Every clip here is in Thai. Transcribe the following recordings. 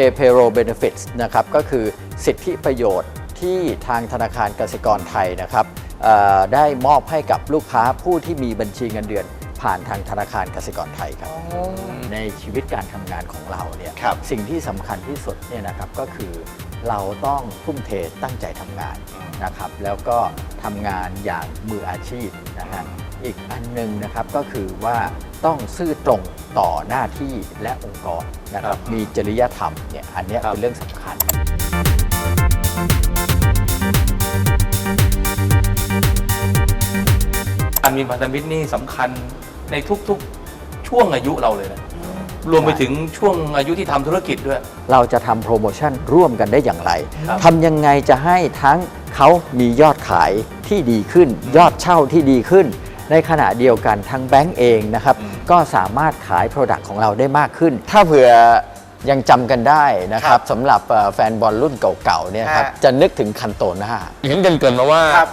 K Payroll Benefits นะครับก็คือสิทธิประโยชน์ที่ทางธนาคารกสิกรไทยนะครับเอ่อได้มอบให้กับลูกค้าผู้ที่มีบัญชีเงินเดือน ผ่านทางธนาคารกสิกรไทยครับ ในชีวิตการทำงานของเราเนี่ยครับสิ่งที่สำคัญที่สุดเนี่ยนะครับก็คือเราต้องทุ่มเทตั้งใจทำงานนะครับ แล้วก็ทำงานอย่างมืออาชีพนะฮะ อีกอันหนึงนะครับก็คือว่าต้องซื่อตรงต่อหน้าที่และองค์กรนะครับมีจริยธรรมเนี่ยอันเนี้ยเป็นเรื่องสำคัญ การมีพันธมิตรนี่สำคัญในทุกๆช่วงอายุเราเลยนะรวมไปถึงช่วงอายุที่ทำธุรกิจด้วย เราจะทำโปรโมชั่นร่วมกันได้อย่างไรครับทำยังไงจะให้ทั้งเขามียอดขายที่ดีขึ้น ยอดเช่าที่ดีขึ้น ในขณะเดียวกันทางแบงก์เองนะครับก็สามารถขาย Product ของเราได้มากขึ้น ถ้าเผื่อยังจำกันได้นะคครัรับบสำหรับเอ่อแฟนบอลรุ่นเก่าๆเนี่ยครับฮะจะนึกถึงคันโตน่าเห็นเกรินๆมาว่าครับ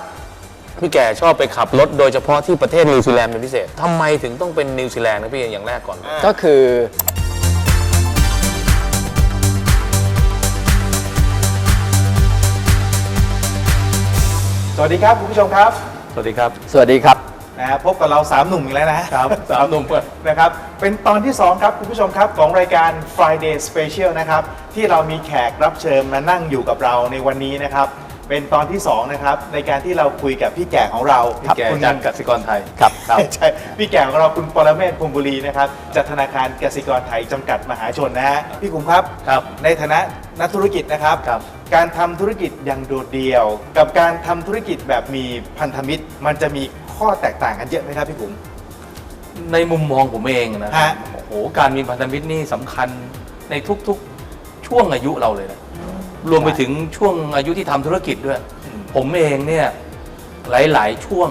พี่แก่ชอบไปขับรถโดยเฉพาะที่ประเทศนิวซีแลนด์เป็นพิเศษทำไมถึงต้องเป็นนิวซีแลนด์นะพี่อย่างแรกก่อน ก็คือสวัสดีครับ คุณผู้ชมครับ สวัสดีครับ สวัสดีครับ นะฮะพบกับเราสามหนุ่มอีกแล้วนะฮะครับสามหนุ่มเพื่อนนะครับเป็นตอนที่ 2 ครับ คุณผู้ชมครับของรายการ Friday Special นะครับที่เรามีแขกรับเชิญมานั่งอยู่กับเราในวันนี้นะครับเป็นตอนที่2นะครับในการที่เราคุยกับพี่แก่ของเราพี่แก่คุณจากกสิกรไทยครับใช่พี่แก่ของเราคุณปรเมศพรหมบุรีนะครับจากธนาคารกสิกรไทยจำกัดมหาชนนะฮะพี่ขุมครับครับ ในฐานะนักธุรกิจนะครับครับ การทำธุรกิจอย่างโดดเดี่ยว กับการทำธุรกิจแบบมีพันธมิตร มันจะมี ข้อแตกต่างกันเยอะไหมครับพี่ขุมในมุมมองผมเองนะฮะ โอ้โหการมีพันธมิตรนี่สำคัญในทุกๆช่วงอายุเราเลยนะรวมไปถึงช่วงอายุที่ทำธุรกิจด้วยผมเองเนี่ยหลายๆช่วง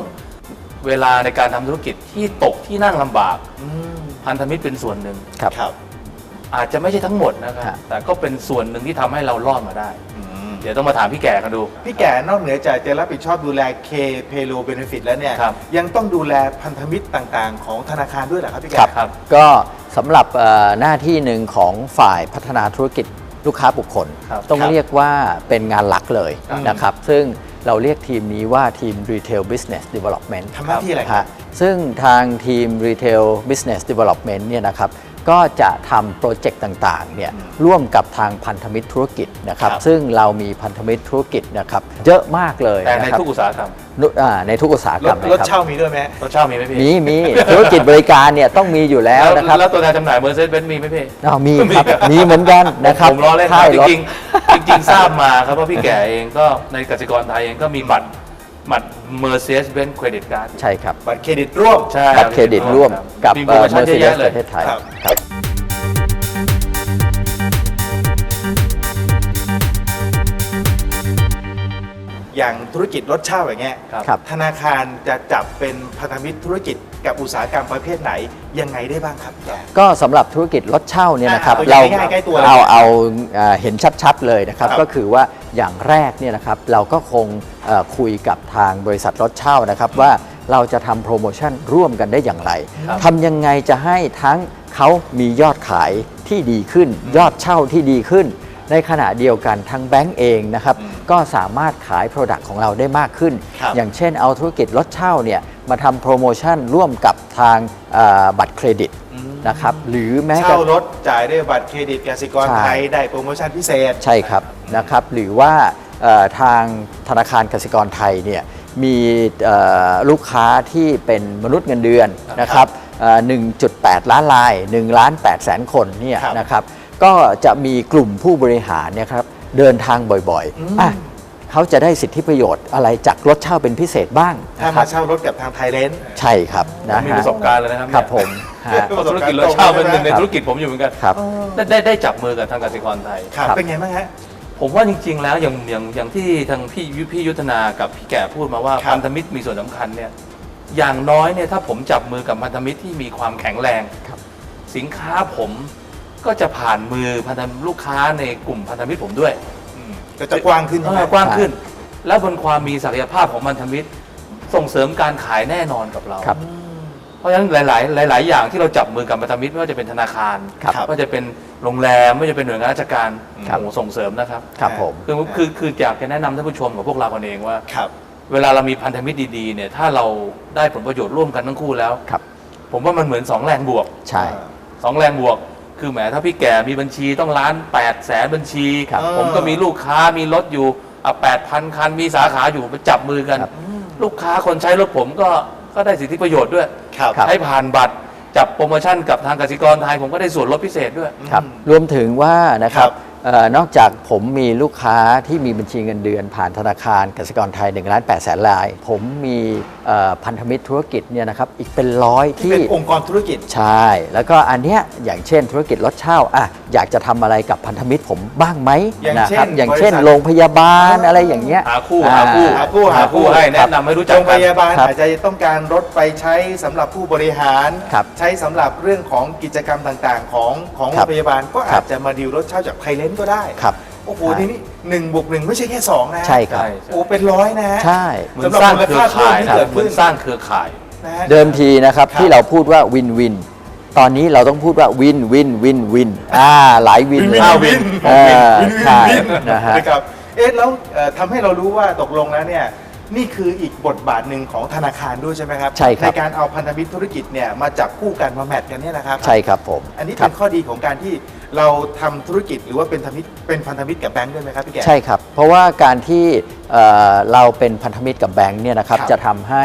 เวลาในการทำธุรกิจที่ตกที่นั่งลำบากพันธมิตรเป็นส่วนหนึ่งครับครับ อาจจะไม่ใช่ทั้งหมดนะครับครับแต่ก็เป็นส่วนหนึ่งที่ทำให้เรารอดมาได้ เดี๋ยวต้องมาถามพี่แก่กันดู พี่แก่นอกเหนือจากจะรับผิดชอบดูแล K p a y r o l Benefit แล้วเนี่ยครับ ยังต้องดูแลพันธมิตรต่างๆ ของธนาคารด้วยเหรอครับพี่แก่ครับครับ ก็สำหรับเอ่อหน้าที่หนึ่งของฝ่ายพัฒนาธุรกิจลูกค้าบุคคล ครับต้องครับเรียกว่าเป็นงานหลักเลยครับนะครับ ซึ่งเราเรียกทีมนี้ว่าทีม Retail Business Development ทำหน้าที่อะไรนะครัฮะบ ซึ่งทางทีม Retail Business Development เนี่ยนะครับก็จะทำโปรเจกต์ต่างๆเนี่ยร่วมกับทางพันธมิตรธุรกิจนะครับครับ ซึ่งเรามีพันธมิตรธุรกิจนะครับเยอะมากเลยแต่ในนะครับทุกอุตสาหกรรมนุอ่าในทุกอุตสาหรกรรถมนะรถครับเช่ามีด้วยไหมรถเช่ามีไหมพี่มีมีธุรกิจบริการเนี่ยต้องมีอยู่แล้วนะครับแล้วตัวแทนจำหน่ายเมอร์เซเดสมีไหมพี่ อ้าวมีครับ มีเหมือนกันนะครับผมล้อเล่นคค่ารับยจรถริงๆจริงๆ ทราบมาครับว่าพี่แก่เองก็ในกสิกรไทยเองก็มีบัตร บัตร Mercedes-Benz Credit Card ใช่ครับ บัตรเครดิตร่วม ใช่บัตรเครดิตร่วมกับมีเมโปรอโมร์ชั่นเซเยอะเดสแยะเลปย ระเทศไทยครับ ครับ อย่างธุรกิจรถเช่าอย่างเงี้ยครับครับธนาคารจะจับเป็นพันธมิตรธุรกิจกับอุตสาหกรรมประเภทไหนยังไงได้บ้างครับพี่แก่ก็สำหรับธุรกิจรถเช่าเนี่ยนะครับอ่าเราง่ายๆใกล้ตัวเอาเอาเอ่อเห็นชัดๆเลยนะครับ ครับก็คือว่าอย่างแรกเนี่ยนะครับเราก็คงเอ่อคุยกับทางบริษัทรถเช่านะครับว่าเราจะทำโปรโมชั่นร่วมกันได้อย่างไรครับทำยังไงจะให้ทั้งเขามียอดขายที่ดีขึ้น ยอดเช่าที่ดีขึ้น ในขณะเดียวกันทางแบงก์เองนะครับก็สามารถขาย Product ของเราได้มากขึ้นครับอย่างเช่นเอาธุรกิจรถเช่าเนี่ยมาทำโปรโมชั่นร่วมกับทางเอ่อบัตรเครดิตนะครับหรือแม้กระเช่ารถจ่ายด้วยบัตรเครดิตกสิกรใช่ไทยได้โปรโมชั่นพิเศษ ใช่ครับนะครับหรือว่าเอ่อทางธนาคารกสิกรไทยเนี่ยมีเอ่อลูกค้าที่เป็นมนุษย์เงินเดือนนะครับเอ่อ1.8 ล้านราย 1 ล้าน8แสนคนเนี่ยครับนะครับ ก็จะมีกลุ่มผู้บริหารเนี่ยครับเดินทางบ่อยๆอะเขาจะได้สิทธิประโยชน์อะไรจากรถเช่าเป็นพิเศษบ้างถ้านะคมารับเช่ารถกับทางไทยเลนส์ใช่ครับนะมีฮะประสบการณ์เลยนะครับครับผมฮะเพราะธุรกิจรถเช่าเป็นหนึ่งในธุรกิจผมอยู่เหมือนกันครับได้ได้ได้จับมือกับทางกสิกรไทยครับครับเป็นไงบ้างฮะผมว่าจริง ๆ แล้วอย่างอย่างอย่างที่ทางพี่ยุพี่ยุทธนากับพี่แก่พูดมาว่าครับพันธมิตรมีส่วนสำคัญเนี่ยอย่างน้อยเนี่ยถ้าผมจับมือกับพันธมิตรที่มีความแข็งแรงครับสินค้าผม ก็จะผ่านมือพันธมิตรลูกค้าในกลุ่มพันธมิตรผมด้วยก็จะกว้างขึ้นเอใช่ไหมอกว้างขึ้น แล้วบนความมีศักยภาพของพันธมิตรส่งเสริมการขายแน่นอนกับเราครับ เพราะฉะนั้นหลาย ๆ หลาย ๆ อย่างที่เราจับมือกับพันธมิตรไม่ว่าจะเป็นธนาคารครับไม่ว่าจะเป็นโรงแรมไม่ว่าจะเป็นหน่วยงานราชการครับโอ้โหส่งเสริมนะครับครับผมคือคือคืออยากจะแนะนำท่านผู้ชมกับพวกเรากันเองว่าครับเวลาเรามีพันธมิตรดี ๆ เนี่ยถ้าเราได้ผลประโยชน์ร่วมกันทั้งคู่แล้วครับผมว่ามันเหมือนสองแรงบวกใช่สองแรงบวก คือแหมถ้าพี่แก่มีบัญชีต้องล้าน8ปดแสนบัญชีครับ ผมก็มีลูกค้ามีรถอยู่อะแปดพันคันมีสาขาอยู่ไปจับมือกันครับลูกค้าคนใช้รถผมก็ก็ได้สิทธิประโยชน์ด้วยครับครับ ใช้ผ่านบัตรจับโปรโมชั่นกับทางกสิกรไทยผมก็ได้ส่วนลดพิเศษด้วย ครับรวมถึงว่านะครับครับเออนอกจากผมมีลูกค้าที่มีบัญชีเงินเดือน ผ่านธนาคารกสิกรไทย1ล้าน8แสนราย ผมมีเอ่อพันธมิตรธุรกิจเนี่ยนะครับอีกเป็นร้อยที่ที่เป็นองค์กรธุรกิจใช่ แล้วก็อันเนี้ยอย่างเช่นธุรกิจรถเช่าอะอยากจะทำอะไรกับพันธมิตรผมบ้างไหมอย่างนะเช่ครันอย่างเช่นบริษัทโรงพยาบาลอะไรอย่างเงี้ยหาคู่อ่หาคู่หาคู่หาคู่ให้แนะนำให้รู้จักโรงกัพนยาบาลครับอาจจะต้องการรถไปใช้สำหรับผู้บริหารครับใช้สำหรับเรื่องของกิจกรรมต่างๆ ของของคโรรับงพยาบาลก็ครัอาบจจะมาดีลรถเช่าจากไทยเลนก็ได้ครับโอ้โหใช่ทีนี้หนึ่งบวกหนึ่งไม่ใช่แค่สองนะใช่ครับใช่โอ้เป็นร้อยนะฮะใช่เหมือนสร้างเครือข่ายมูลค่าเพิ่มที่เกิดขึ้นเหมือนสร้างเครือข่ายนะฮะเดิมทีนะครับครับที่เราพูดว่าวินวินตอนนี้เราต้องพูดว่าวินวินวินวินอ่าหลายวินเลยห้าวินเออใช่นะฮะนะครับเอ๊ะแล้วเอ่อทำให้เรารู้ว่าตกลงแล้วเนี่ย นี่คืออีกบทบาทหนึ่งของธนาคารด้วยใช่ไหมครับใช่ครับ ในการเอาพันธมิตรธุรกิจเนี่ยมาจับคู่กันมาแมทกันเนี่ยนะครับใช่ครับผมอันนี้ครัเป็นข้อดีของการที่เราทำธุรกิจหรือว่าเป็นพันธมิตรเป็นพันธมิตรกับแบงค์ด้วยไหมครับพี่แกใช่ครับ เพราะว่าการที่เอ่อเราเป็นพันธมิตรกับแบงค์เนี่ยนะครับครับจะทำให้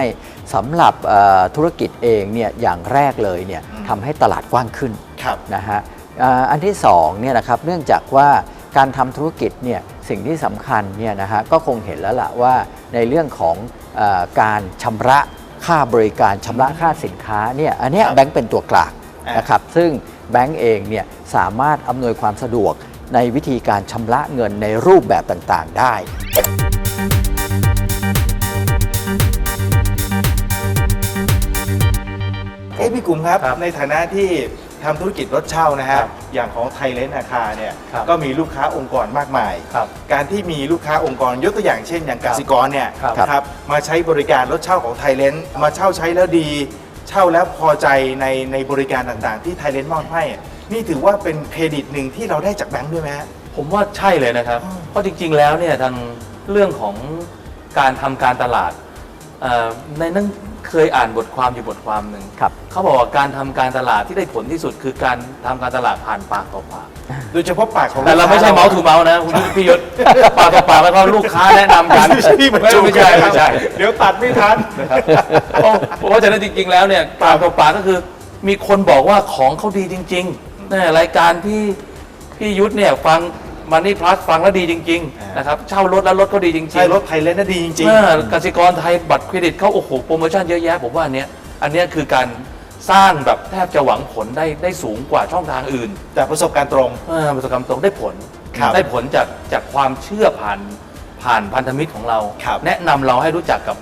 สำหรับเอ่อธุรกิจเองเนี่ยอย่างแรกเลยเนี่ยอืม ทำให้ตลาดกว้างขึ้น ครับ นะฮะอ่าอันที่สองเนี่ยนะครับเนื่องจากว่าการทำธุรกิจเนี่ยสิ่งที่สำคัญเนี่ยนะฮะก็คงเห็นแล้วล่ะว่า ในเรื่องของเออการชำระค่าบริการชำระค่าสินค้าเนี่ยอันเนี้ยครับแบงก์เป็นตัวกลางอ่านนะครับซึ่งแบงก์เองเนี่ยสามารถอำนวยความสะดวกในวิธีการชำระเงินในรูปแบบต่างๆได้เอ๊ะพี่กลุ่มครับครับ ในฐานะที่ ทำธุรกิจรถเช่านะฮะครับอย่างของไทยเลนอาคาเนี่ยครับก็มีลูกค้าองค์กรมากมาย ครับการที่มีลูกค้าองค์กรยกตัวอย่างเช่น อย่างกสิกรเนี่ยครับนะครับมาใช้บริการรถเช่าของไทยเลนมาเช่าใช้แล้วดี เช่าแล้วพอใจในในบริการต่างๆ ที่ไทยเลนมอบให้นี่ถือว่าเป็นเครดิตหนึ่งที่เราได้จากแบงค์ด้วยไหมฮะ ผมว่าใช่เลยนะครับ อืม เพราะจริงๆแล้วเนี่ยทางเรื่องของการทำการตลาดเอ่อในนั้น เคยอ่านบทความอยู่บทความหนึ่งครับเขาบอกว่าการทำการตลาดที่ได้ผลที่สุดคือการทำการตลาดผ่านปากต่อปาก โดยเฉพาะปากของแต่เราไม่ใช่ลูกเมาค้ส์ทูเมาส์นะคุณพี่ยศปากต่อปากแล้วก็ลูกค้าแนะนำกันไม่ใช่พี่บรรจุไม่ใช่ไม่ใช่ เดี๋ยวตัดไม่ทันนะครับเพราะเพราะฉะนั้นจริงๆ แล้วเนี่ยปากต่อปากก็คือ มีคนบอกว่าของเขาดีจริงๆเนี่ยรายการพี่พี่ยุทธเนี่ยฟัง มันนี่พลัสฟังแล้วดีจริงอ่าๆนะครับเช่ารถแล้วรถก็ดีจริงๆใช่รถไทยเลนน่ะดีจริงเออกสิกรไทยบัตรเครดิตเขาโอ้โหโปรโมชั่นเยอะแยะผมว่าอันเนี้ยอันเนี้ยคือการสร้างแบบแทบจะหวังผลได้ได้สูงกว่าช่องทางอื่นๆจากประสบการณ์ตรงเออประสบการณ์ตรงได้ผลครับได้ผลจากจากความเชื่อผ่านผ่านพันธมิตรของเราครับแนะนำเราให้รู้จักกับ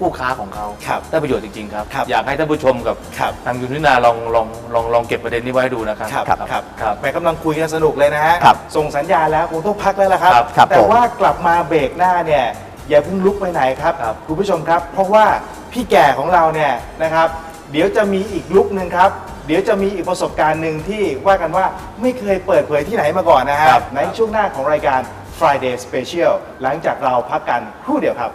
คู่ค้าของเขาครับได้ประโยชน์จริงๆครับ ครับอยากให้ท่านผู้ชมกับครับทางยูนินาลองลองลองลองเก็บประเด็นนี้ไว้ดูนะครับครับครับครับครับแม่กำลังคุยกันสนุกเลยนะฮะ ครับส่งสัญญาณแล้วคงต้องพักแล้วล่ะครับ ครับครับแต่ผมว่ากลับมาเบรกหน้าเนี่ยอย่าเพิ่งลุกไปไหนครับครับ คุณผู้ชมครับ เพราะว่าพี่แก่ของเราเนี่ยนะครับ เดี๋ยวจะมีอีกลุกหนึ่งครับ เดี๋ยวจะมีอีกประสบการณ์หนึ่งที่ว่ากันว่าไม่เคยเปิดเผยที่ไหนมาก่อนนะฮะครับ ในช่วงหน้าของรายการ Friday Special หลังจากเราพักกันครู่เดียวครับ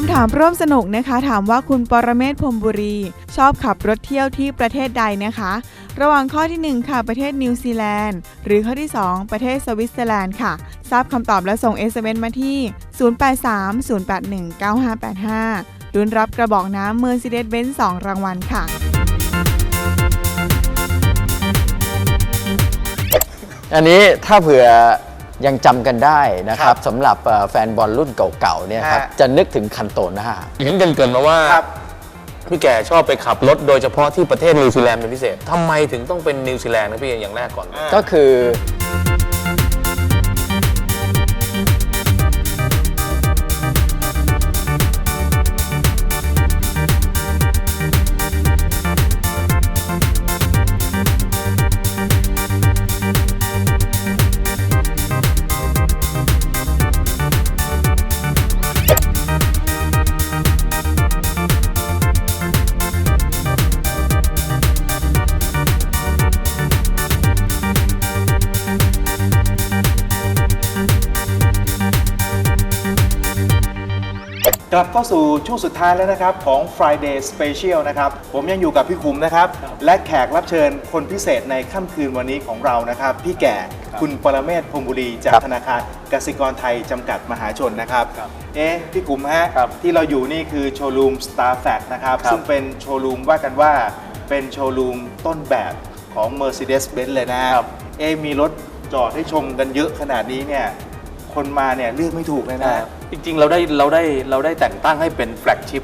คำถามร่วมสนุกนะคะ ถามว่าคุณปรเมศพรมบุรี ชอบขับรถเที่ยวที่ประเทศใดนะคะ ระหว่างข้อทีหนึ่1 ค่ะประเทศนิวซีแลนด์ หรือข้อที่ 2 ประเทศสวิตเซอร์แลนด์ค่ะ ทราบคำตอบและส่ง SMS มาที่ 0830819585ลุ้นรับกระบอกน้ำ Mercedes-Benz 2 รางวัลค่ะ อันนี้ถ้าเผื่อ ยังจำกันได้นะคครัรับบสำหรับเอ่อแฟนบอลรุ่นเก่าๆเนี่ยครับฮะจะนึกถึงคันโตน่าเห็นเกรินๆมาว่าครับพี่แก่ชอบไปขับรถโดยเฉพาะที่ประเทศนิวซีแลนด์เป็นพิเศษทำไมถึงต้องเป็นนิวซีแลนด์นะพี่อย่างแรกก่อน ก็คือ เข้าสู่ช่วงสุดท้ายแล้วนะครับ ของ Friday Special นะครับ ผมยังอยู่กับพี่คุมนะครับ และแขกรับเชิญคนพิเศษในค่ำคืนวันนี้ของเรานะครับ พี่แก่คุณปรเมศพรหมบุรี จากครับธนาคารกสิกรไทย จำกัดมหาชนนะครับครับเอ๊ะพี่กุมฮะครับที่เราอยู่นี่คือโชว์รูม Star f a c t นะครับครับ ซึ่งเป็นโชว์รูมว่ากันว่าเป็นโชว์รูมต้นแบบของ Mercedes-Benz เลยนะฮะครับเอ๊ะมีรถจอดให้ชมกันเยอะขนาดนี้เนี่ยคนมาเนี่ยเลือกไม่ถูกเลยนะ จริงๆ เราได้เราได้เราได้แต่งตั้งให้เป็นแฟลกชิพ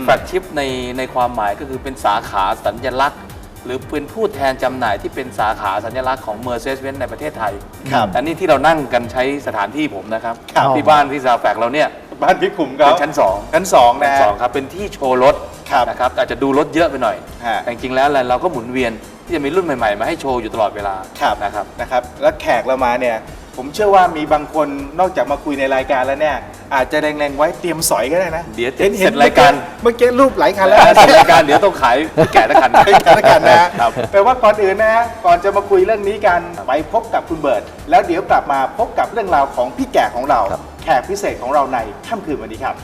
มแฟลกชิพในในความหมายก็คือเป็นสาขาสัญลักษณ์ หรือเป็นผู้แทนจำหน่ายที่เป็นสาขาสัญลักษณ์ของ Mercedes-Benz ในประเทศไทยครับอันนี้ที่เรานั่งกันใช้สถานที่ผมนะครับ ครับ ที่บ้านที่ซาแฟกเราเนี่ยบ้านพี่ขุมเขาเป็นชั้นสอง ชั้นสองนะชั้นสองครับเป็นที่โชว์รถครับนะครับอาจจะดูรถเยอะไปหน่อย ฮะแต่จริงๆแล้วเราก็หมุนเวียนที่จะมีรุ่นใหม่ๆ มาให้โชว์อยู่ตลอดเวลาครับ นะครับ นะครับ แล้วแขกเรามาเนี่ย ผมเชื่อว่ามีบางคนนอกจากมาคุยในรายการแล้วเนี่ย อาจจะแรงๆไว้เตรียมสอยก็ได้นะเดี๋ยวห็นเสร็จรายการ เมื่อกี้รูปหลายคันแล้วแล้วเสร็จรายการเดี๋ยวต้องขายแก่ละคันให้กันแล้วกันนะครับแปลว่าก่อนอื่นนะฮะก่อนจะมาคุยเรื่องนี้กันไปพบกับคุณเบิร์ตแล้วเดี๋ยวกลับมาพบกับเรื่องราวของพี่แก่ของเรา แขกพิเศษของเราในค่ำคืนวันนี้ครับ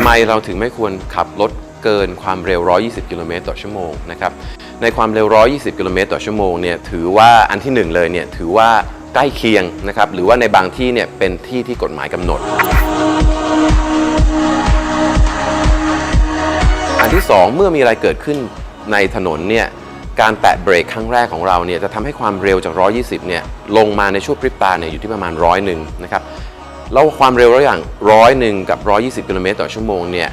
ำไมเราถึงไม่ควรขับรถเกินความเร็ว 120 กิโลเมตรต่อชั่วโมงนะครับในความเร็ว 120 กิโลเมตรต่อชั่วโมงเนี่ยถือว่าอันที่หนึ่งเลยเนี่ยถือว่าใกล้เคียงนะครับหรือว่าในบางที่เนี่ยเป็นที่ที่กฎหมายกำหนด อันที่สองเมื่อมีอะไรเกิดขึ้นในถนนเนี่ยการแตะเบรกครั้งแรกของเราเนี่ยจะทำให้ความเร็วจาก 120 เนี่ยลงมาในช่วงพริบตาเนี่ยอยู่ที่ประมาณร้อยหนึ่งนะครับ แล้วความเร็วระหว่างร้อยหนึ่งกับ 120 กิโลเมตรต่อชั่วโมงเนี่ย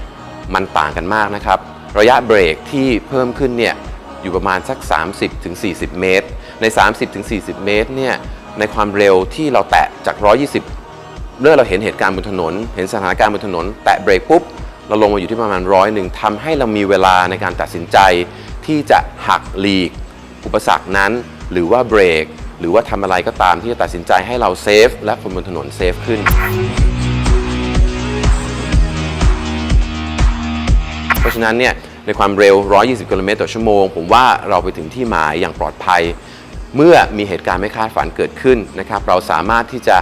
มันต่างกันมากนะครับ ระยะเบรกที่เพิ่มขึ้นเนี่ยอยู่ประมาณสัก 30ถึง40 เมตร ใน 30ถึง40 เมตรเนี่ยในความเร็วที่เราแตะจาก 120 เมื่อเราเห็นเหตุการณ์บนถนน เห็นสถานการณ์บนถนน แตะเบรกปุ๊บ เราลงมาอยู่ที่ประมาณร้อยหนึ่งทำให้เรามีเวลาในการตัดสินใจ ที่จะหักหลีก อุปสรรคนั้น หรือว่าเบรก หรือว่าทำอะไรก็ตามที่จะตัดสินใจให้เราเซฟและคนบนถนนเซฟขึ้น เพราะฉะนั้นเนี่ยในความเร็ว 120 กิโลเมตรต่อชั่วโมง ผมว่าเราไปถึงที่หมายอย่างปลอดภัย เมื่อมีเหตุการณ์ไม่คาดฝันเกิดขึ้นนะครับ เราสามารถที่จะ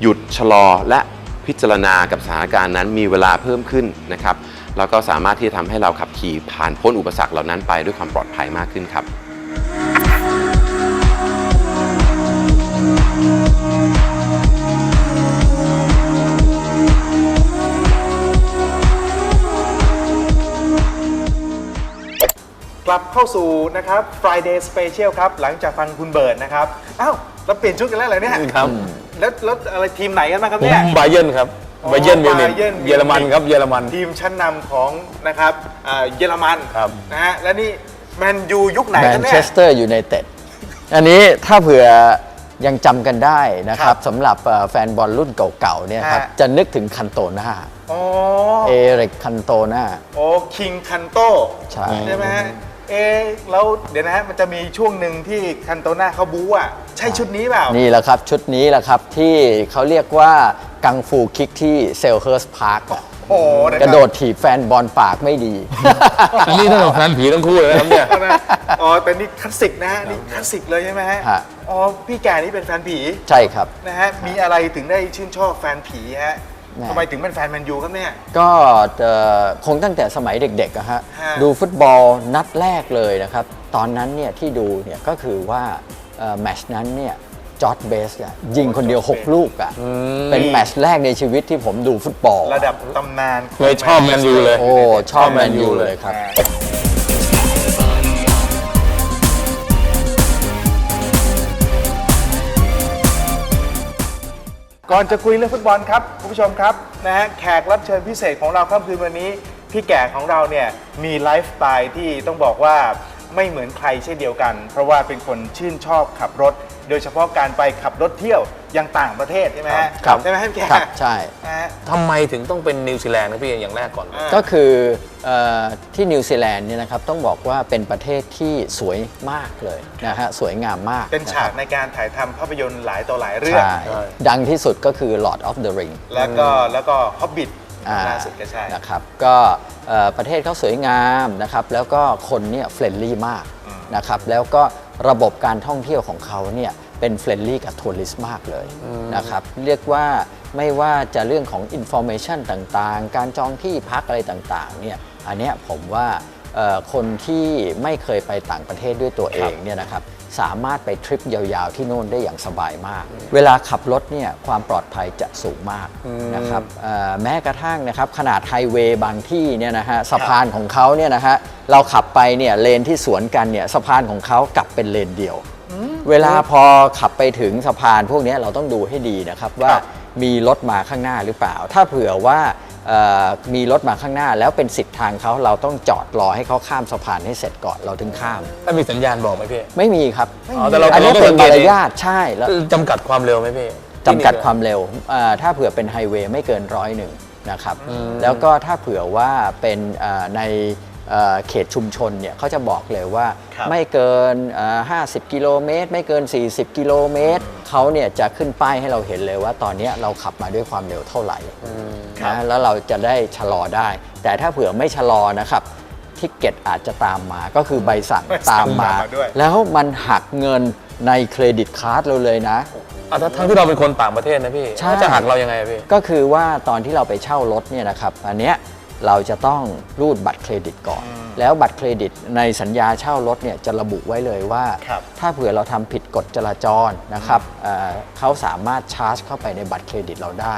หยุดชะลอและพิจารณากับสถานการณ์นั้นมีเวลาเพิ่มขึ้นนะครับ แล้วก็สามารถที่จะทำให้เราขับขี่ผ่านพ้นอุปสรรคเหล่านั้นไปด้วยความปลอดภัยมากขึ้นครับ กลับเข้าสู่นะครับ Friday Special ครับ หลังจากฟังคุณเบิร์ดนะครับ อ้าวเราเปลี่ยนชุดกันแล้วเหรอเนี่ยครับ แล้วแล้วอะไรทีมไหนกันบ้างครับผมเนี่ย บาเยร์นครับอ๋อบาเยร์นมิวนิก Bayern Munich เยอรมันครับ เยอรมัน ทีมชั้นนำของนะครับอ่าเยอรมันครับ นะฮะและนี่แมนยูยุคไหนแมกันนเนี่เชยสเตอร์ยูไนเต็ด อันนี้ถ้าเผื่อ ยังจำกันได้นะคครัรับบสำหรับเอ่อแฟนบอลรุ่นเก่าๆเนี่ยครับฮะ จะนึกถึงคันโตนาอ๋อเอริกคันโตนา โอ้คิงคันโตใช่ ใช่ไหมฮะเอะแล้วเดี๋ยวนะฮะมันจะมีช่วงหนึ่งที่คันโตน่าเขาบู๊อะใช่ชุดนี้เปล่านี่แหละครับชุดนี้แหละครับที่เขาเรียกว่า กังฟูคิกที่เซลเฮิร์สพาร์คโอ้โหนคบกระโดดถีบแฟนบอลปากไม่ดีอันนี้ต้องแฟนผีทั้งคู่เลยนะครับเนี่ยอ๋อแต่นี่คลาสสิกนะฮะนี่คลาสสิกเลยใช่ไหมฮะฮะ อ๋อพี่แกนี่เป็นแฟนผีใช่ครับ นะฮะมีอะไรถึงได้ชื่นชอบแฟนผีฮะแน่ทำไมถึงเป็นแฟนแมนยูครับเนี่ย ก็เอ่อคงตั้งแต่สมัยเด็กๆอะฮะฮะ ดูฟุตบอลนัดแรกเลยนะครับ ตอนนั้นเนี่ยที่ดูเนี่ยก็คือว่าเอ่อแมตช์นั้นเนี่ย จอร์ดเบสอะยิงคนเดียว 6 ลูกอะเป็นแมตช์แรกในชีวิตที่ผมดูฟุตบอล ระดับตำนานขงเลยชอบแมนยูเลย โอ้ ชอบแมนยูชอบแมนยูเลยครับก่อนจะคุยเรื่องฟุตบอลครับคุณผู้ชมครับนะฮะแขกรับเชิญพิเศษของเราค่ำคืนวันนี้ พี่แก่ของเราเนี่ยมีไลฟ์สไตล์ที่ต้องบอกว่า ไม่เหมือนใครเช่นเดียวกัน เพราะว่าเป็นคนชื่นชอบขับรถ โดยเฉพาะการไปขับรถเที่ยวยังต่างประเทศใช่ไหมฮะครับ ใช่ไหมครับพี่แก่ครับใช่ นะฮะ ทำไมถึงต้องเป็นนิวซีแลนด์นะพี่อย่างแรกก่อน อ่า ก็คือเออที่นิวซีแลนด์เนี่ยนะครับต้องบอกว่าเป็นประเทศที่สวยมากเลยนะฮะสวยงามมากเป็นฉากะคในการถ่ายทำภาพยนตร์หลายต่อหลายรับเรื่อง ใช่ดังที่สุดก็คือ Lord of the Ring แล้วก็แล้วก็ฮอบบิทอ่า ล่าสุดก็ใช่นะครับก็เอ่อประเทศเขาสวยงามนะครับแล้วก็คนเนี่ยเฟรนลี่มากอืมนะครับแล้วก็ระบบการท่องเที่ยวของเขาเนี่ยเป็นเฟรนลี่กับทัวริสต์มากเลยนะครับเรียกว่าไม่ว่าจะเรื่องของอินโฟ a t ชันต่างๆ การจองที่พักอะไรต่างๆเนี่ยอันเนี้ยผมว่าเอ่อ คนที่ไม่เคยไปต่างประเทศด้วยตัวเองเนี่ยนะครับสามารถไปทริปยาวๆที่โน่นได้อย่างสบายมาก เวลาขับรถเนี่ยความปลอดภัยจะสูงมากนะครับเอ่อแม้กระทั่งนะครับขนาดไฮเวย์บางที่เนี่ยนะฮะสะพานของเขาเนี่ยนะฮะเราขับไปเนี่ยเลนที่สวนกันเนี่ยสะพานของเขากลับเป็นเลนเดียว เวลาพอขับไปถึงสะพานพวกเนี้ยเราต้องดูให้ดีนะครับว่ามีรถมาข้างหน้าหรือเปล่า ถ้าเผื่อว่าเอ่อ มีรถมาข้างหน้าแล้วเป็นสิทธิ์ทางเขาเราต้องจอดรอให้เขาข้ามสะพานให้เสร็จก่อนเราถึงข้าม ถ้ามีสัญญาณบอกไหมพี่ ไม่มีครับอ๋อแต่เราอันนี้เราต้องเป็นสังเกมาตรเองยาทใช่แล้วจำกัดความเร็วไหมพี่จำกัดความเร็วอ่าถ้าเผื่อเป็นไฮเวย์ไม่เกินร้อยหนึ่งนะครับแล้วก็ถ้าเผื่อว่าเป็นอ่าในอ่า เขตชุมชนเนี่ยเขาจะบอกเลยว่าครับไม่เกินอ่า50 กิโลเมตร ไม่เกิน 40 กิโลเมตรเขาเนี่ยจะขึ้นป้ายให้เราเห็นเลยว่าตอนเนี้ยเราขับมาด้วยความเร็วเท่าไหร่นะแล้วเราจะได้ชะลอได้ แต่ถ้าเผื่อไม่ชะลอนะครับทิกเก็ตอาจจะตามมาก็คือใบสั่งใบสั่งตามมาตามมาด้วยแล้วมันหักเงินในเครดิตการ์ดเราเลยนะอะถ้าทั้งที่เราเป็นคนต่างประเทศนะพี่ใช่เขาจะหักเรายังไงอะพี่ ก็คือว่าตอนที่เราไปเช่ารถเนี่ยนะครับ อันเนี้ย เราจะต้องรูดบัตรเครดิตก่อน แล้วบัตรเครดิตในสัญญาเช่ารถเนี่ยจะระบุไว้เลยว่าครับถ้าเผื่อเราทำผิดกฎจราจรนะครับเอ่อเขาสามารถชาร์จเข้าไปในบัตรเครดิตเราได้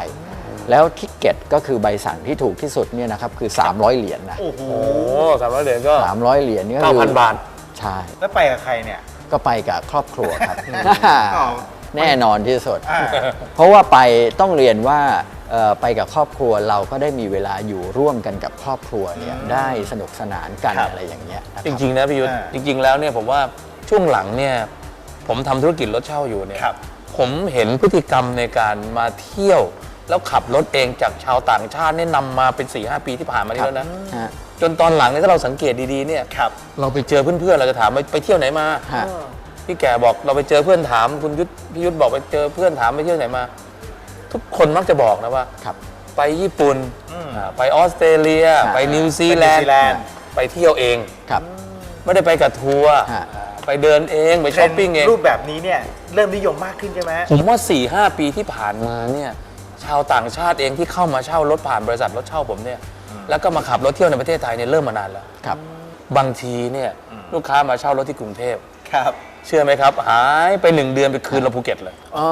แล้วทิกเก็ตก็คือใบสั่งที่ถูกที่สุดเนี่ยนะครับคือ 300 เหรียญนะโอ้โหโอ้สามร้อยเหรียญก็300เหรียญนี่ก็เก้าคือพันบาทใช่แล้วไปกับใครเนี่ยก็ไปกับครอบครัวครับอ๋อแน่นอนที่สุดอ่าเพราะว่าไปต้องเรียนว่าเอ่อ ไปกับครอบครัวเราก็ได้มีเวลาอยู่ร่วมกันกับครอบครัวเนี่ยได้สนุกสนานกันครับ อะไรอย่างเงี้ยนะคจรับริงๆนะพี่ยุทธอ่าจริง ๆ แล้วเนี่ยผมว่าช่วงหลังเนี่ยผมทำธุรกิจรถเช่าอยู่เนี่ยครับ ผมเห็นพฤติกรรมในการมาเที่ยว แล้วขับรถเองจากชาวต่างชาติเนี่ยนำมาเป็น4ีหปีที่ผ่านมานี่แล้วนะฮะจนตอนหลังเนี่ยถ้าเราสังเกตดีๆเนี่ยครับ เราไปเจอเพื่อนๆเราจะถามว่าไปเที่ยวไหนมา ฮะ พี่แก่บอกเราไปเจอเพื่อนถามคุณยุทธพี่ยุทธบอกไปเจอเพื่อนถามไปเที่ยวไหนมา ทุกคนมักจะบอกนะว่า ครับ ไปญี่ปุ่นอืมอ่าไปออสเตรเลียครับไปนิวซีแลนไปนิวซีแลนด์ด์ ไปเที่ยวเอง ครับ ไม่ได้ไปกับทัวร์ฮะ ไปเดินเองไปช้อปปิ้งเอง รูปแบบนี้เนี่ยเริ่มนิยมมากขึ้นใช่ไหม ผมว่า4ี่หปีที่ผ่านมาเนี่ยชาวต่างชาติเองที่เข้ามาเช่ารถผ่านบริษัทรถเช่าผมเนี่ยแล้วก็มาขับรถเที่ยวในประเทศไทยเนี่ยเริ่มมานานแล้ว ครับ บางทีเนี่ยลูกค้ามาเช่ารถที่กรุงเทพ ครับ เชื่อไหมครับ หายไปหนึ่งเดือนไปคืนเราภูเก็ตเลย อ๋อ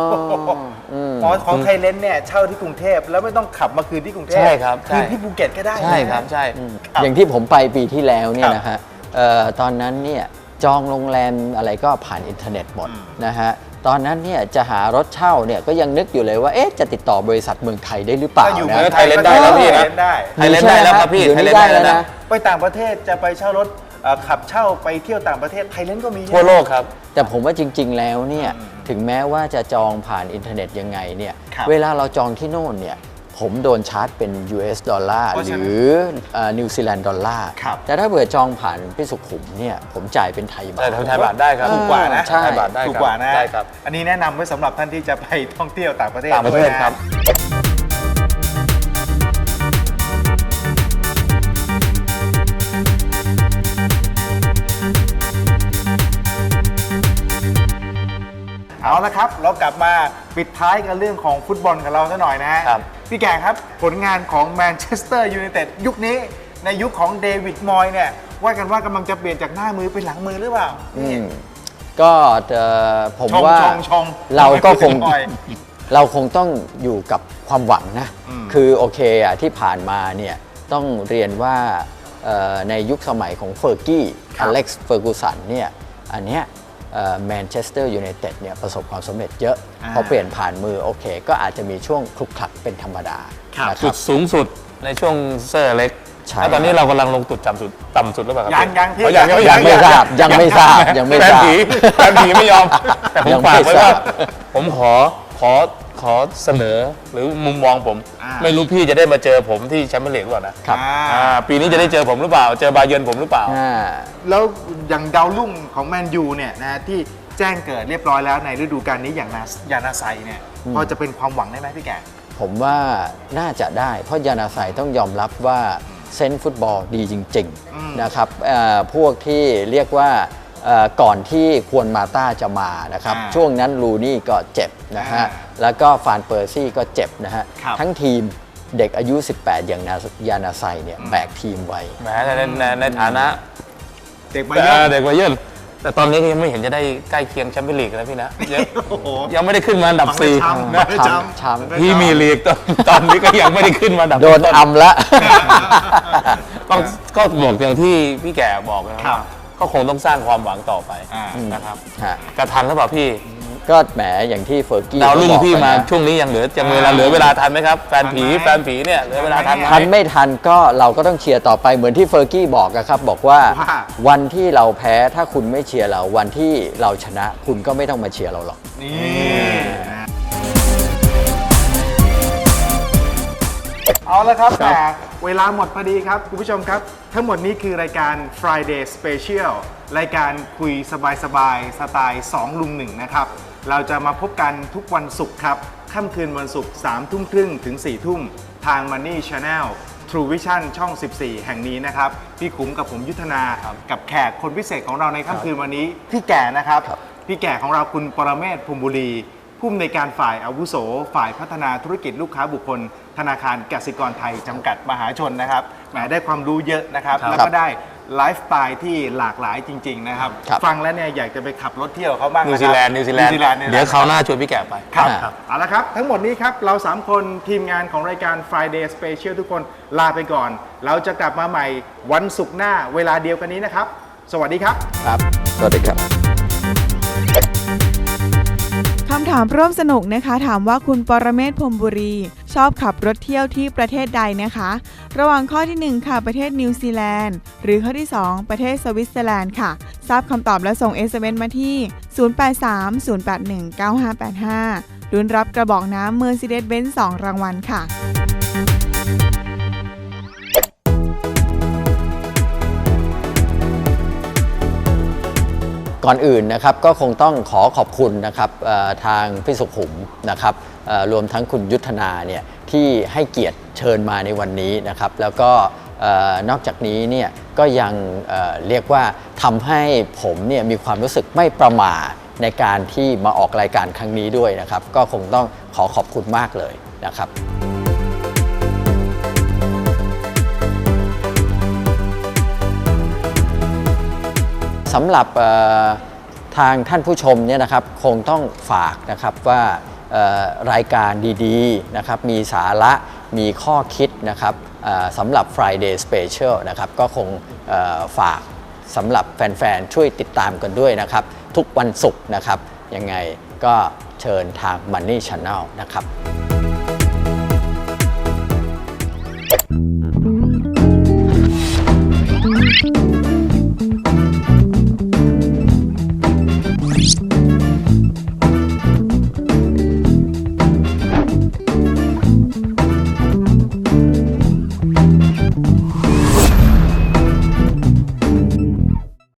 อืมอ๋อของไทยเลนส์เนี่ยเช่าที่กรุงเทพแล้วไม่ต้องขับมาคืนที่กรุงเทพใช่ครับใช่ คืนที่ภูเก็ตก็ได้ ใช่ครับใช่ ครับอย่างที่ผมไปปีที่แล้วเนี่ยครับนะฮะเอ่อตอนนั้นเนี่ยจองโรงแรมอะไรก็ผ่านอินเทอร์เน็ตหมดอืมนะฮะตอนนั้นเนี่ยจะหารถเช่าเนี่ยก็ยังนึกอยู่เลยว่าเอ๊ะจะติดต่อบริษัทเมืองไทยได้หรือเปล่าก็อยู่นะเมืองไทยเลนส์ได้แล้วพี่นะ ไทยเลนส์ได้ไทยเลนส์ได้แล้วครับพี่เดี๋ยวไทยนี้เลนส์ได้ได้แล้แล้ววนะนะ ไปต่างประเทศจะไปเช่ารถ เอ่อขับเช่าไปเที่ยวต่างประเทศไทยเลนส์ก็มี ทั่วโลกครับ แต่ผมว่าจริง ๆ แล้วเนี่ยถึงแม้ว่าจะจองผ่านอินเทอร์เน็ตยังไงเนี่ยครับเวลาเราจองที่โน่นเนี่ยผมโดนชาร์จเป็น US ดอลลาร์เพราะหฉะนั้นรือนิวซีแลนด์ดอลลาร์ครับ แต่ถ้าเผื่อจองผ่านพี่สุขุมเนี่ยผมจ่ายเป็นไทยบาแต่ทไทยบาทได้ครับถูกกว่านะใช่ ไทยบาทได้ครับถูกกว่านะ ได้ครับ อันนี้แนะนำไว้สำหรับท่านที่จะไปท่องเที่ยวต่างประเทศต่างประเทศด้วยนครับ เอาละครับ เรากลับมาปิดท้ายกันเรื่องของฟุตบอลกับเราซะหน่อยนะฮะครับ พี่แกงครับผลงานของแมนเชสเตอร์ยูไนเต็ดยุคนี้ในยุคของเดวิดมอยเนี่ยว่ากันว่ากำลังจะเปลี่ยนจากหน้ามือเป็นหลังมือหรือเปล่า อืมก็เอ่อผมชงว่าชงชงเราก็คงเดวิดมอยเราคงต้องอยู่กับความหวังนะ อืม คือโอเคอะที่ผ่านมาเนี่ยต้องเรียนว่าเอ่อในยุคสมัยของเฟอร์กี้ครัอบเล็กซ์เฟอร์กูสันเนี่ยอันเนี้ย แมนเชสเตอร์ยูไนเต็ดเนี่ยประสบความสำเร็จเยอะอ่าพอเปลี่ยนผ่านมือโอเค ก็อาจจะมีช่วงคลุกคลักเป็นธรรมดาครับนะคจุรับดสูงสุดในช่วงเซอร์เล็กใช่แล้วตอนนี้เรากำลังลงจุดต่ำสุดต่ำสุดหรือเปล่าครับยังยังพี่อ๋อยังยังไม่ทราบยังไม่ทราบยังไม่แฟทนราบผีแฟนผีไม่ยอมแต่ผมยังไม่ฝากไว้ทราว่าบผมขอขอ ขอเสนอหรือมุมมองผม อ่า ไม่รู้พี่จะได้มาเจอผมที่แชมเปี้ยนลีกหรือเปล่านะครับอ่าอ่าปีนี้จะได้เจอผมหรือเปล่า เจอบาเยิร์นผมหรือเปล่า อ่า แล้วอย่างดาวรุ่งของแมนยูเนี่ยนะที่แจ้งเกิดเรียบร้อยแล้วในฤดูกาลนี้อย่างนาอย่างนาไซเนี่ยพอจะเป็นความหวังได้ไหมพี่แกงผมว่าน่าจะได้ เพราะยานาไซต้องยอมรับว่าเซนส์ฟุตบอลดีจริงอืม ๆนะครับเอ่อพวกที่เรียกว่าเอ่อ ก่อนที่ควรมาต้าจะมานะครับอ่าช่วงนั้นลูนี่ก็เจ็บนะฮะอ่าแล้วก็ฟานเปอร์ซี่ก็เจ็บนะฮะครับทั้งทีมเด็กอายุ 18 อย่างนายานาไซเนี่ยแบกทีมไว้แหมในในในฐานะ เด็กมาเอเยอะอเด็กวัยรุ่นแต่ตอนนี้ก็ยังไม่เห็นจะได้ใกล้เคียงแชมเปี้ยนลีกนะพี่นะยังโอ้โหยังไม่ได้ขึ้นมาอันดับฟังสี่แล้วช้ำนะช้ำช้ำพี่มีลีกตอนตอนนี้ก็ยังไม่ได้ขึ้นมาอันดับโดนต้อำละต้องก็บอกอย่างที่พี่แก่บอกนะครับ ก็คงต้องสร้างความหวังต่อไปอ่านะครับฮะกระทันหรือเปล่าพี่ก็แหมอย่างที่เฟอร์กี้ดาวรุ่งก็บอกพี่ไปมานะช่วงนี้ยังเหลือยังเวลาเหลือเวลาทันไหมครับแฟนผีทันไหมแฟนผีเนี่ยเหลือเวลาทันไหมทันไม่ทันก็เราก็ต้องเชียร์ต่อไปเหมือนที่เฟอร์กี้บอกอะครับบอกว่าว่าวันที่เราแพ้ถ้าคุณไม่เชียร์เรา วันที่เราชนะคุณก็ไม่ต้องมาเชียร์เราหรอกนี่ เอาละครับ แต่เวลาหมดพอดีครับ คุณผู้ชมครับ ทั้งหมดนี้คือรายการ Friday Special รายการคุยสบายๆสไตล์2ลุงหนึ่งนะครับ เราจะมาพบกันทุกวันศุกร์ครับ ค่ำคืนวันศุกร์3ทุ่มครึ่งถึง 4 ทุ่ม ทาง Money Channel True Vision ช่อง 14 แห่งนี้นะครับ พี่ขุมกับผมยุทธนา กับแขกคนพิเศษของเราในค่ำคืนวันนี้ พี่แก่นะครับ พี่แก่ของเราคุณปรเมศพรหมบุรี ผู้อำนวยการฝ่ายอาวุโส ฝ่ายพัฒนาธุรกิจลูกค้าบุคคล ธนาคารกสิกรไทย จำกัดมหาชนนะครับแหมได้ความรู้เยอะนะครับ ครับแล้วก็ได้ไลฟ์สไตล์ที่หลากหลายจริง ๆ นะครับ ครับ ฟังแล้วเนี่ยอยากจะไปขับรถเที่ยวเขาบ้างนิวนะคซีรับแลนด์นิวซีแลนด์นิวซีแลนด์เดี๋ยวคราวหน้าชวนพี่แก่ไปครับครับเอาละครับ ทั้งหมดนี้ครับ เรา 3 คนทีมงานของรายการ Friday Special ทุกคนลาไปก่อน เราจะกลับมาใหม่วันศุกร์หน้าเวลาเดียวกันนี้นะครับ สวัสดีครับ ครับ สวัสดีครับำถามร่วมสนุกนะคะ ถามว่าคุณปรเมศพรมบุรี ชอบขับรถเที่ยวที่ประเทศใดนะคะ ระหว่างข้อที่ 1 ค่ะ ประเทศนิวซีแลนด์ หรือข้อที่ 2 ประเทศสวิตเซอร์แลนด์ค่ะ ทราบคำตอบและส่งเอสเมาที่ 0830819585รุนรับกระบอกน้ำเมอร์ซิเดสเบนซ์2รางวัลค่ะ ก่อนอื่นนะครับก็คงต้องขอขอบคุณนะครับทางพี่สุขุมนะครับรวมทั้งคุณยุทธนาเนี่ยที่ให้เกียรติเชิญมาในวันนี้นะครับ แล้วก็นอกจากนี้เนี่ยก็ยังเเรียกว่าทำให้ผมเนี่ยมีความรู้สึกไม่ประมาทในการที่มาออกรายการครั้งนี้ด้วยนะครับ ก็คงต้องขอขอบคุณมากเลยนะครับ สำหรับทางท่านผู้ชมเนี่ยนะครับคงต้องฝากนะครับว่ารายการดีๆนะครับมีสาระมีข้อคิดนะครับสำหรับ Friday Special นะครับก็คงฝากสำหรับแฟนๆ ช่วยติดตามกันด้วยนะครับ ทุกวันศุกร์นะครับ ยังไงก็เชิญทาง Money Channel นะครับうん。